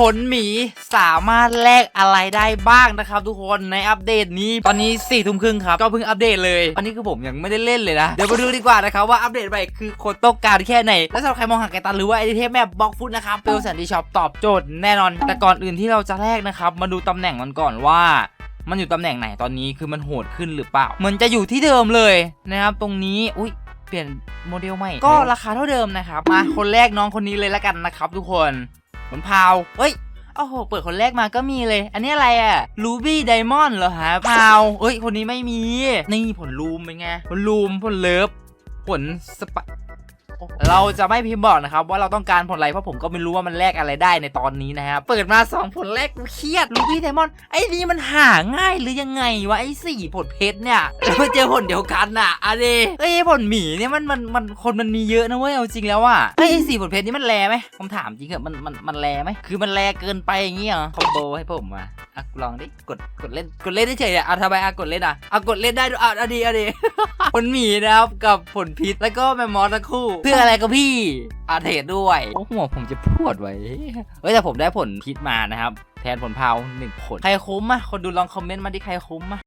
ผลหมีสามารถแลกอะไรได้บ้างนะครับทุกคนในอัปเดตนี้ตอนนี้4ี่ทุ่มครึ่งครับก็เพิ่งอัปเดตเลยอันนี้คือผมยังไม่ได้เล่นเลยนะเดี๋ยวมาดูดีกว่านะครับว่าอัปเดตไปคือคนต้องการแค่ไหนและสำหรับใครมองหาไกตันหรือว่าไอเทมแมปบล็อกฟุตนะครับเปลสันดีช็อปตอบโจทย์แน่นอน แต่ก่อนอื่นที่เราจะแลกนะครับมาดูตำแหน่งมันก่อนว่ามันอยู่ตำแหน่งไหนตอนนี้คือมันโหดขึ้นหรือเปล่าเหมือนจะอยู่ที่เดิมเลยนะครับ ตรงนี้อุ้ยเปลี่ยนโมเดลใหม่ ก็ราคาเท่าเดิมนะครับ มาคนแรกน้องคนนี้เลยละกันนะครับทุกคน ผลพาว เฮ้ยโอ้โห เปิดคนแรกมาก็มีเลย อันนี้อะไรอะรูบี้ไดมอนด์เหรอฮะพาวเอ้ย คนนี้ไม่มี นี่ผลลูมเป็นไง ผลลูม ผลเลิฟ ผลสปะ เราจะไม่พิมพ์บอกนะครับว่าเราต้องการผลอะไรเพราะผมก็ไม่รู้ว่ามันแลกอะไรได้ในตอนนี้นะครับเปิดมา 2 ผลแรกกูเครียดรูบี้ไดมอนด์ไอ้นี่มันหาง่ายหรือยังไงวะไอ้สี่ผลเพชรเนี่ยแล้วมาเจอผลเดียวกันอะอะเดเอ้ผลหมีเนี่ยมันมันมันคนมันมีเยอะนะเว้ยเอาจริงแล้วอะไอ้สี่ผลเพชรนี่มันแรไหมผมถามจริงเหอะมันมันมันแรไหมคือมันแรเกินไปอย่างงี้เหรอคอมโบให้ผมมา อะลองดิกดกดเล่นกดเล่นเฉยๆอะอะทำไมอะกดเล่นอะอะกดเล่นได้ด้วยอะอะดีอะดี ผลหมีนะครับกับผลพิษแล้วก็แมมมอสทั้งคู่ เพื่ออะไรก็พี่อาเทศดด้วยโอ้โหผมจะพูดไว้เฮ้ยแต่ผมได้ผลพิษมานะครับ แทนผลเพาหนึ่งผลใครคุ้มอะคนดูลองคอมเมนต์มาดิใครคุ้มอะ